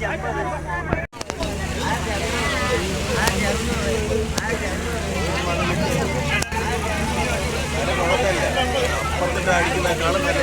చెప్పారు കാണുന്നത്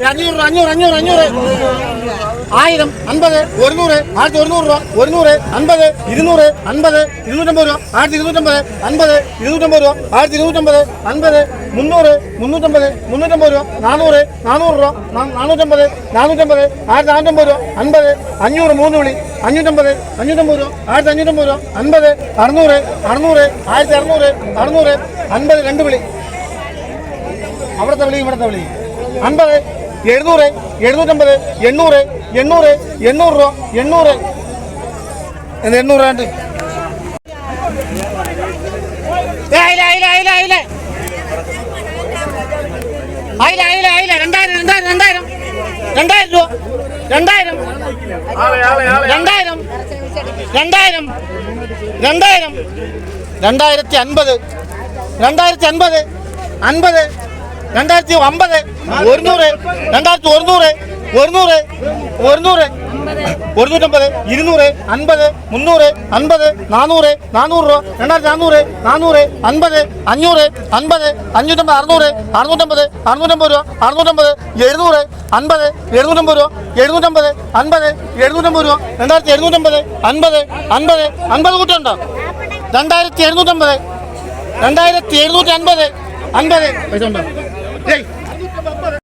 അഞ്ഞൂറ് അഞ്ഞൂറ് അഞ്ഞൂറ് ആയിരം അൻപത് ഒരുന്നൂറ് ആയിരത്തി ഒരുന്നൂറ് രൂപ ഒരുന്നൂറ് അൻപത് ഇരുന്നൂറ് അൻപത് ഇരുന്നൂറ്റമ്പത് രൂപ ആയിരത്തി ഇരുന്നൂറ്റമ്പത് അൻപത് ഇരുന്നൂറ്റമ്പത് രൂപ ആയിരത്തി ഇരുന്നൂറ്റമ്പത് അൻപത് മുന്നൂറ് മുന്നൂറ്റമ്പത് മുന്നൂറ്റമ്പത് രൂപ നാനൂറ് നാനൂറ് രൂപ നാനൂറ്റമ്പത് നാനൂറ്റമ്പത് ആയിരത്തി നാനൂറ്റമ്പത് രൂപ അൻപത് അഞ്ഞൂറ് മൂന്ന് വിളി അഞ്ഞൂറ്റമ്പത് അഞ്ഞൂറ്റമ്പത് രൂപ ആയിരത്തി അഞ്ഞൂറ്റമ്പത് രൂപ അൻപത് അറുന്നൂറ് അറുന്നൂറ് ആയിരത്തി അറുന്നൂറ് അറുന്നൂറ് അൻപത് രണ്ട് വിളി. അവിടുത്തെ വിളി ഇവിടുത്തെ വിളി. അൻപത് എഴുന്നൂറ് എഴുന്നൂറ്റമ്പത് എണ്ണൂറ് എണ്ണൂറ് എണ്ണൂറ് രൂപ എണ്ണൂറ്. എന്ന് എണ്ണൂറ് രണ്ട് രണ്ടായിരം രണ്ടായിരം രണ്ടായിരം. രണ്ടായിരം രൂപ. രണ്ടായിരം. രണ്ടായിരം. രണ്ടായിരം. രണ്ടായിരം. രണ്ടായിരത്തി അൻപത്. രണ്ടായിരത്തി അൻപത്. അൻപത്. രണ്ടായിരത്തി അമ്പത് ഒരുന്നൂറ് രണ്ടായിരത്തി ഒരുന്നൂറ് ഒരുന്നൂറ് ഒരുന്നൂറ് ഒരുന്നൂറ്റമ്പത് ഇരുന്നൂറ് അൻപത് മുന്നൂറ് അൻപത് നാനൂറ് നാനൂറ് രൂപ രണ്ടായിരത്തി നാനൂറ് നാനൂറ് അൻപത് അഞ്ഞൂറ് അൻപത് അഞ്ഞൂറ്റമ്പത് അറുന്നൂറ് അറുന്നൂറ്റമ്പത് അറുന്നൂറ്റമ്പത് രൂപ അറുന്നൂറ്റമ്പത് എഴുന്നൂറ് അൻപത് എഴുന്നൂറ്റമ്പത് രൂപ എഴുന്നൂറ്റമ്പത് അൻപത് എഴുന്നൂറ്റമ്പത് രൂപ രണ്ടായിരത്തി എഴുന്നൂറ്റമ്പത് അൻപത് അൻപത് അൻപത് കൂട്ടുണ്ടോ രണ്ടായിരത്തി എഴുന്നൂറ്റമ്പത് രണ്ടായിരത്തി എഴുന്നൂറ്റി അൻപത് അൻപത് പൈസ ഉണ്ടോ? 哎